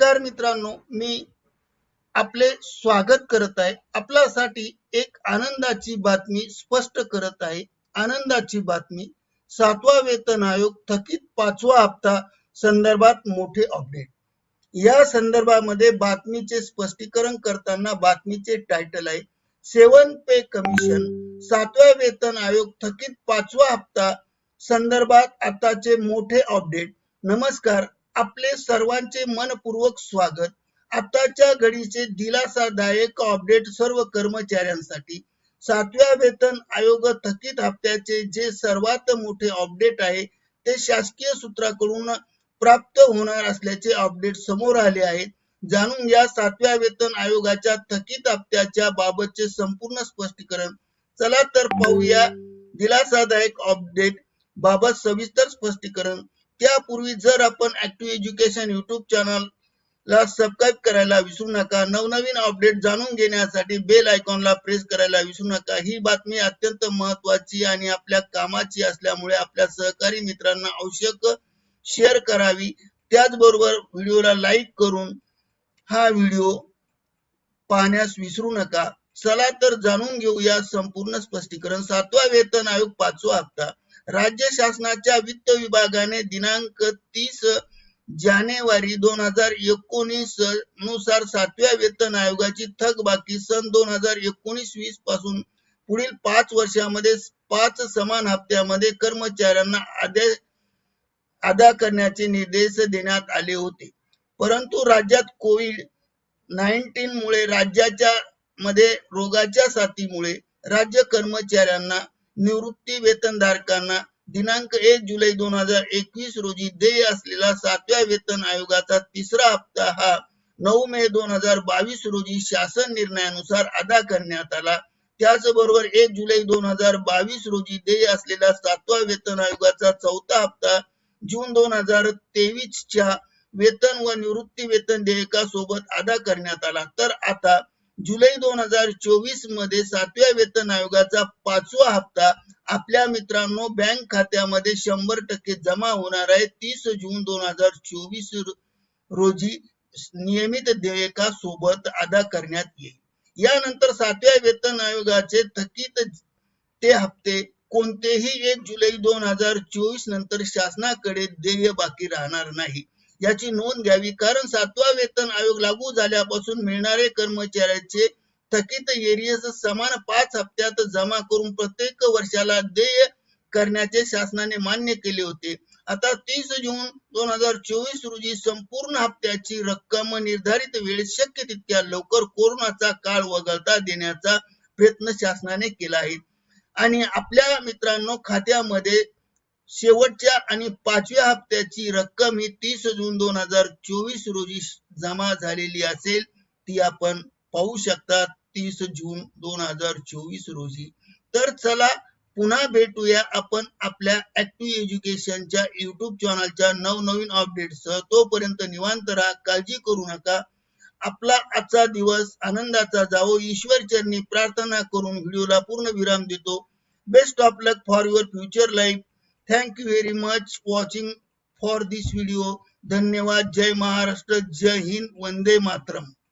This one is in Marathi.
नमस्कार मित्रांनो मी आपले स्वागत करत आहे. आपल्यासाठी एक आनंदाची बातमी स्पष्ट करत आहे. आनंदाची बातमी सातवा वेतन आयोग थकीत पाचवा हप्ता संदर्भात मोठे अपडेट. या संदर्भामध्ये बातमीचे स्पष्टीकरण करताना बातमीचे टायटल आहे सेवन पे कमिशन. सातव्या वेतन आयोग थकीत पाचवा हप्ता संदर्भात आताचे मोठे अपडेट. नमस्कार आपले सर्वांचे मनपूर्वक स्वागत. आताच्या घडीचे दिलासादायक अपडेट सर्व कर्मचाऱ्यांसाठी. सातव्या वेतन आयोग थकीत हप्त्याचे जे सर्वात मोठे अपडेट आहे ते शासकीय सूत्राकडून प्राप्त होणार असल्याचे अपडेट समोर आले आहे जाणून घ्या सातव्या वेतन आयोगाच्या थकीत हप्त्याच्या बाबतचे संपूर्ण स्पष्टीकरण. चला तर पाहूया दिलासादायक अपडेट बाबत सविस्तर स्पष्टीकरण. त्यापूर्वी जर आपण ऍक्टिव्ह एज्युकेशन युट्यूब चॅनल ला सबस्क्राईब करायला विसरू नका नवनवीन अपडेट जाणून घेण्यासाठी बेल आयकॉनला प्रेस करायला विसरू नका. ही बातमी अत्यंत महत्वाची आणि आपल्या कामाची असल्यामुळे आपल्या सहकारी मित्रांना आवश्यक शेअर करावी. त्याचबरोबर व्हिडिओला लाईक करून हा व्हिडिओ पाहण्यास विसरू नका. चला तर जाणून घेऊया संपूर्ण स्पष्टीकरण. सातवा वेतन आयोग पाचवा हप्ता. राज्य शासनाच्या वित्त विभागाने दिनांक तीस जानेवारी दोन हजार एकोणीसनुसार सातव्या वेतन आयोगाची थकबाकी सन दोन हजार एकोणीस वीसपासून पुढील पाच वर्षामध्ये पाच समान हप्त्यामध्ये कर्मचाऱ्यांना आदेश अदा करण्याचे निर्देश देण्यात आले होते. परंतु राज्यात कोविड नाईन्टीन मुळे राज्याच्या मध्ये रोगाच्या साथीमुळे राज्य कर्मचाऱ्यांना निवृत्ती वेतनधारकांना दिनांक एक जुलै दोन हजार एकवीस रोजी देय असलेला सातव्या वेतन आयोगाचा तिसरा हप्ता हा नऊ मे दोन हजार बावीस रोजी शासन निर्णयानुसार अदा करण्यात आला. त्याचबरोबर एक जुलै दोन हजार बावीस रोजी देय असलेला सातवा वेतन आयोगाचा चौथा हप्ता जून दोन हजार तेवीसच्या वेतन व निवृत्ती वेतन देयकासोबत अदा करण्यात आला. तर आता जुलै दोन हजार चोवीसमध्ये सातव्या वेतन आयोगाचा पाचवा हप्ता आपल्या मित्रांनो बँक खात्यामध्ये शंभर टक्के जमा होणार आहे. तीस जून दोन हजार चोवीस रोजी नियमित देयका सोबत अदा करण्यात येईल. यानंतर सातव्या वेतन आयोगाचे थकीत ते हप्ते कोणतेही एक जुलै दोन हजार चोवीस नंतर शासनाकडे देय बाकी राहणार नाही. याची नोंद घ्यावी. कारण सातवा वेतन आयोग लागू झाल्यापासून मिळणारे कर्मचाऱ्याचे थकीत एरियस समान पाच हप्त्यात जमा करून प्रत्येक वर्षाला देय करण्याचे शासनाने मान्य केले होते. आता तीस जून दोन हजार चोवीस रोजी संपूर्ण हप्त्याची रक्कम निर्धारित वेळेत शक्य तितक्या लवकर कोरोनाचा काळ वगळता देण्याचा प्रयत्न शासनाने केला आहे. आणि आपल्या मित्रांनो खात्यामध्ये शेवटच्या आणि पाचव्या हप्त्याची रक्कम ही तीस जून दोन हजार चोवीस रोजी जमा झालेली असेल ती आपण पाहू शकता तीस जून दोन हजार चोवीस रोजी. तर चला पुन्हा भेटूया आपण आपल्या ऍक्टिव्ह एज्युकेशनच्या युट्यूब चॅनलच्या नवनवीन अपडेट्स तोपर्यंत निवांत राहा काळजी करू नका. आपला आजचा दिवस आनंदाचा जावो. ईश्वर चरणी प्रार्थना करून व्हिडिओला पूर्ण विराम देतो. Best of luck for your future life thank you very much watching for this video धन्यवाद. जय महाराष्ट्र. जय हिंद. वंदे मातरम.